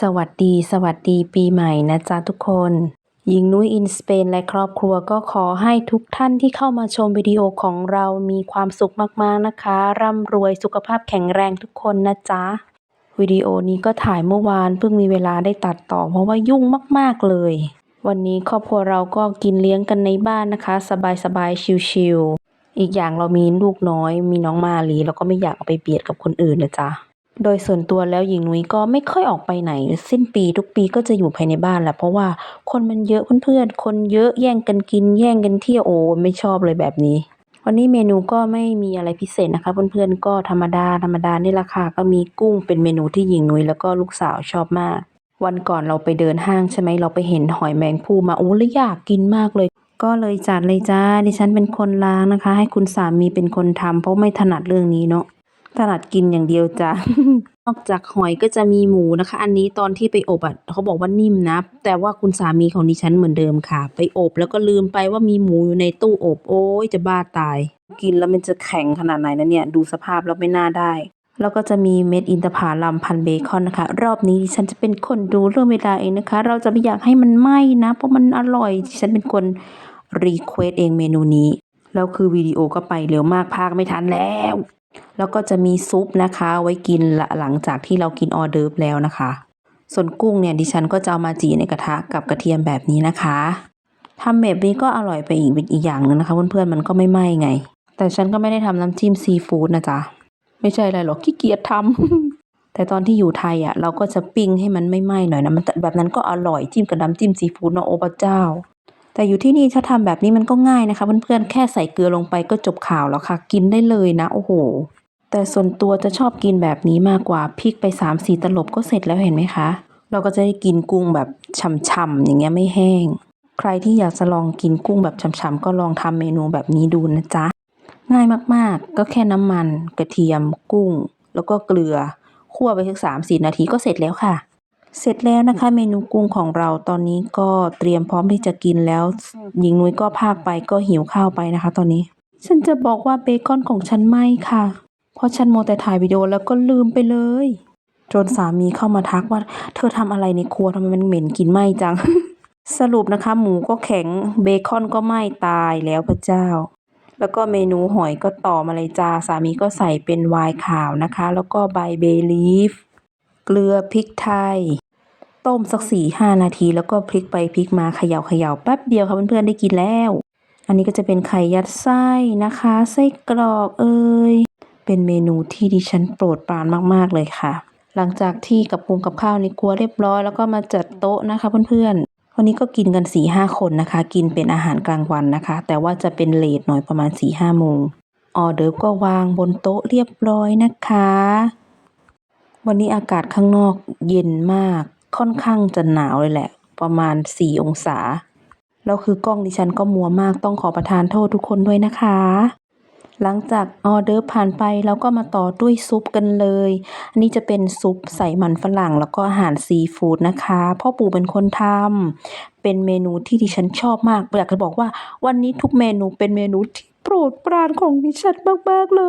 สวัสดีสวัสดีปีใหม่นะจ๊ะทุกคน หญิงนุ้ยอินสเปนและครอบครัวก็ขอให้ทุกท่านที่เข้ามาชมวิดีโอของเรามีความสุขมากๆนะคะ ร่ำรวยสุขภาพแข็งแรงทุกคนนะจ๊ะ วิดีโอนี้ก็ถ่ายเมื่อวานเพิ่งมีเวลาได้ตัดต่อเพราะว่ายุ่งมากๆเลย วันนี้ครอบครัวเราก็กินเลี้ยงกันในบ้านนะคะ สบายๆชิลๆอีกอย่างเรามีลูกน้อย มีน้องมาลีเราก็ไม่อยากเอาไปเบียดกับคนอื่นนะจ๊ะ โดยส่วนตัวแล้วหญิงนุ้ยก็ไม่ค่อยออกไปไหน สิ้นปีทุกปีก็จะอยู่ภายในบ้านแหละเพราะว่าคนมันเยอะเพื่อนๆคนเยอะแย่งกันกิน แย่งกันเที่ยวโอ้ไม่ชอบเลยแบบนี้ วันนี้เมนูก็ไม่มีอะไรพิเศษนะคะ เพื่อนๆก็ธรรมดาธรรมดานี่แหละค่ะก็มีกุ้งเป็นเมนูที่หญิงนุ้ยแล้วก็ลูกสาวชอบมาก วันก่อนเราไปเดินห้างใช่ไหมเราไปเห็นหอยแมงภู่มาโอ้แล้วอยากกินมากเลย ก็เลยจัดเลยจ้าดิฉันเป็นคนล้างนะคะ ให้คุณสามีเป็นคนทำเพราะไม่ถนัดเรื่องนี้เนาะ ถนัดกินอย่างเดียวจ้ะ นอกจากหอยก็จะมีหมูนะคะ อันนี้ตอนที่ไปอบอะเขาบอกว่านิ่มนะ แต่ว่าคุณสามีของดิฉันเหมือนเดิมค่ะ ไปอบแล้วก็ลืมไปว่ามีหมูอยู่ในตู้อบ โอ้ยจะบ้าตาย กินแล้วมันจะแข็งขนาดไหนนะเนี่ย ดูสภาพแล้วไม่น่าได้ แล้วก็จะมีเม็ดอินทผลัมพันเบคอนนะคะ รอบนี้ดิฉันจะเป็นคนดูเรื่องเวลาเองนะคะ เราจะไม่อยากให้มันไหม้นะ เพราะมันอร่อยดิฉันเป็นคนรีเควสเองเมนูนี้แล้วคือวิดีโอก็ไปเร็วมากพากไม่ทันแล้ว แล้วก็จะมีซุปนะคะไว้กินลหลังจากที่เรากินออเดิร์ฟแล้วนะคะ ส่วนกุ้งเนี่ยดิฉันก็จะเอามาจีในกระทะกับกระเทียมแบบนี้นะคะทำแบบนี้ก็อร่อยไปอีกอีกอย่างนึงนะคะเพื่อนๆมันก็ไม่ไหม้ไง แต่ฉันก็ไม่ได้ทำน้ำจิ้มซีฟู้ดนะจ๊ะไม่ใช่อะไรหรอกขี้เกียจทำแต่ตอนที่อยู่ไทยอะเราก็จะปิ้งให้มันไม่ไหม้หน่อยนะมันแบบนั้นก็อร่อยจิ้มกับน้ำจิ้มซีฟู้ดเนาะโอ้พระเจ้า แต่อยู่ที่นี่ถ้าทำแบบนี้มันก็ง่ายนะคะ เพื่อนๆ แค่ใส่เกลือลงไปก็จบข่าวแล้วค่ะ กินได้เลยนะ โอ้โห แต่ส่วนตัวจะชอบกินแบบนี้มากกว่าพริกไป3ามสี่ตลบก็เสร็จแล้วเห็นไหมคะ เราก็จะได้กินกุ้งแบบฉ่ำๆอย่างเงี้ยไม่แห้ง ใครที่อยากจะลองกินกุ้งแบบฉ่ำๆก็ลองทำเมนูแบบนี้ดูนะจ๊ะง่ายมากๆ ก็แค่น้ำมัน กระเทียม กุ้ง แล้วก็เกลือคั่วไปสักสามสี่นาทีก็เสร็จแล้วค่ะ เสร็จแล้วนะคะเมนูกุ้งของเราตอนนี้ก็เตรียมพร้อมที่จะกินแล้ว หญิงนุ้ยก็พากไปก็หิวข้าวไปนะคะ ตอนนี้ ฉันจะบอกว่าเบคอนของฉันไหม้ค่ะ เพราะฉันโมวแต่ถ่ายวิดีโอแล้วก็ลืมไปเลย จนสามีเข้ามาทักว่า เธอทำอะไรในครัวทำไมมันเหม็นกลินไหม้จัง สรุปนะคะ หมูก็แข็งเบคอนก็ไหม้ตายแล้วพระเจ้า แล้วก็เมนูหอยก็ต่อมาเลยจ้าสามีก็ใส่เป็นไวน์ขาวนะคะ แล้วก็ใบเบลีฟเกลือพริกไทย ต้มสักสี่ห้านาที แล้วก็พลิกไปพลิกมาเขย่าเขย่าแป๊บเดียวค่ะเพื่อนๆได้กินแล้ว อันนี้ก็จะเป็นไข่ยัดไส้นะคะ ไส้กรอกเอ่ยเป็นเมนูที่ดิฉันโปรดปรานมากๆเลยค่ะ หลังจากที่กับปรุงกับข้าวในครัวเรียบร้อยแล้วก็มาจัดโต๊ะนะคะเพื่อนๆวันนี้ก็กินกัน4ี่ห้าคนนะคะ กินเป็นอาหารกลางวันนะคะ แต่ว่าจะเป็นเลทหน่อยประมาณ4ี่ห้าโมงออเดิร์ฟก็วางบนโต๊ะเรียบร้อยนะคะ วันนี้อากาศข้างนอกเย็นมาก ค่อนข้างจะหนาวเลยแหละ ประมาณ 4 องศา แล้วคือกล้องดิฉันก็มัวมากต้องขอประทานโทษทุกคนด้วยนะคะ หลังจากออเดอร์ผ่านไปเราก็มาต่อด้วยซุปกันเลย อันนี้จะเป็นซุปใส่มันฝรั่งแล้วก็อาหารซีฟู้ดนะคะ พ่อปู่เป็นคนทำเป็นเมนูที่ดิฉันชอบมากอยากจะบอกว่าวันนี้ทุกเมนูเป็นเมนูที่โปรดปรานของดิฉันมากๆเลย